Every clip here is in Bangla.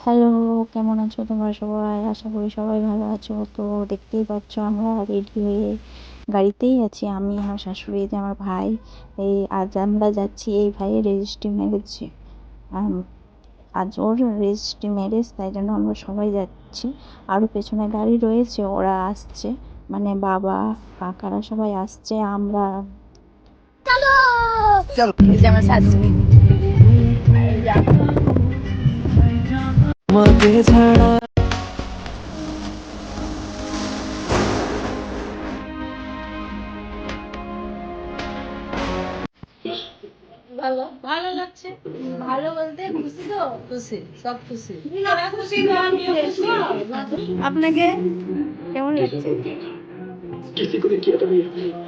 হ্যালো কেমন আছো তোমরা সবাই? আশা করি সবাই ভালো আছো। তো দেখতেই পাচ্ছ আমরা রেডি হয়ে গাড়িতেই আছি। আমি আমার শাশুড়ি এই যে আমার ভাই এই আজ আমরা যাচ্ছি এই ভাইয়ের রেজিস্ট্রি ম্যারেজ আজ ওর রেজিস্ট্রি ম্যারেজ তাই জন্য আমরা সবাই যাচ্ছি। আরও পেছনে গাড়ি রয়েছে ওরা আসছে। মানে বাবা কাকারা সবাই আসছে আমরা চলো! আমার শাশুড়ি। ছাড়া।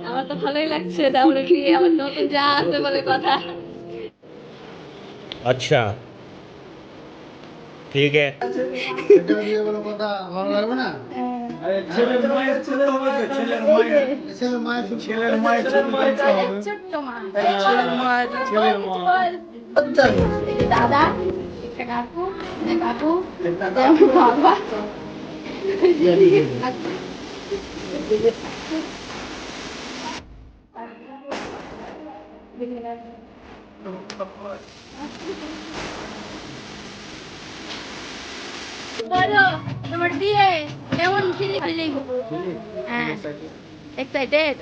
আমার তো ভালোই লাগছে আমার নতুন যা বলে কথা। আচ্ছা ঠিক আছে। বলো তোমার কেমন ফিলিং ফিলিং হ্যাঁ। এক্সাইটেড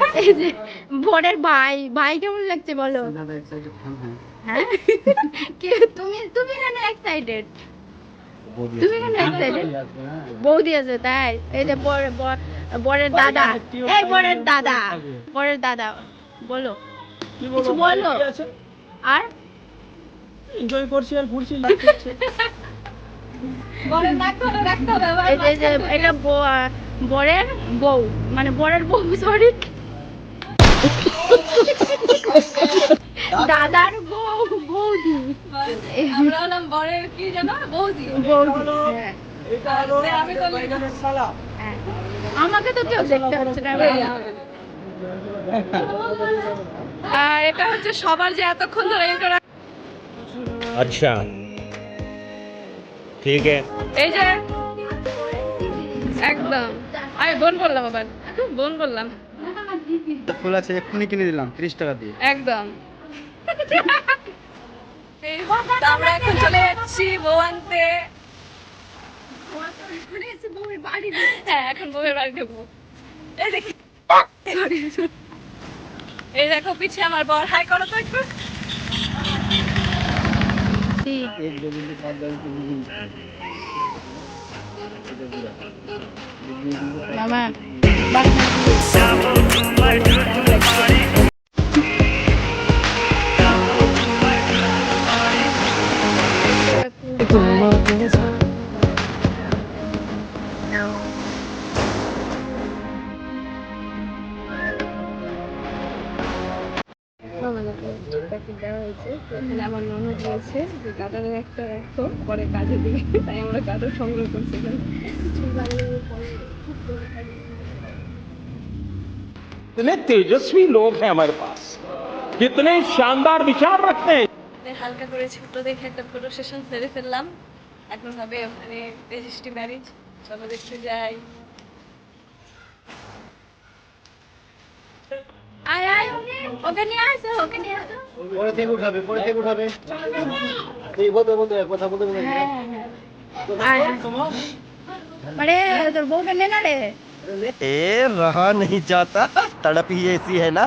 বরের ভাই ভাই কেমন লাগছে বলো? হ্যাঁ। কে তুমি তুমি কেন এক্সাইটেড তুমি কেন এক্সাইটেড বৌদি আছে তাই? এই যে বর বর- বরের দাদা। এই বরের দাদা বরের দাদা। বলো। কিছু বলো আর? এনজয় করছি আর ঘুরছি এটা বরের বউ মানে বরের বউ সরি দাদার বউ বৌদি। আমরা হলাম বরের কি জানো বৌদি। বৌদি এটা হলো আমি তো বাইগানের শালা। আমাকে তো কেউ দেখতে পাচ্ছে না আর এটা হচ্ছে সবার যে এতক্ষণ ধরে अच्छा ठीक है এই যে একদম আমি বোন বললাম আবার বোন বললাম ফুল আছে এক্ষুনি কিনে দিলাম তিরিশ টাকা দিয়ে একদম তো আমরা এখন চলে যাচ্ছি বউ আনতে হ্যাঁ এখন বউয়ের বাড়ি ঢুকবো এই দেখি এই দেখো পিছে আমার বর হাই করো তো একটু মামা এখানে আমার ননদ রয়েছে যে কাটারের একটা রাখো পরে কাজে দিবে তাই আমরা কাটার সংগ্রহ করছি এখানে कितने तेजस्वी लोग हैं हमारे पास कितने शानदार विचार रखते हैं হালকা করে ছোট দেখে একটা ফটো সেশন সেরে ফেললাম এখন হবে ওখানে রেজিস্ট্রি ম্যারেজ চলো দেখতে যাই আয় আয় ওকে নিয়ে আসো ওকে নিয়ে আসো পরে থেকে উঠাবে পরে থেকে উঠাবে এই বলতে বলতে কথা বলতে বলতে আয় আয়। আরে তোর বউকে নে না রে ए रहा नहीं जाता तड़प ही ऐसी है ना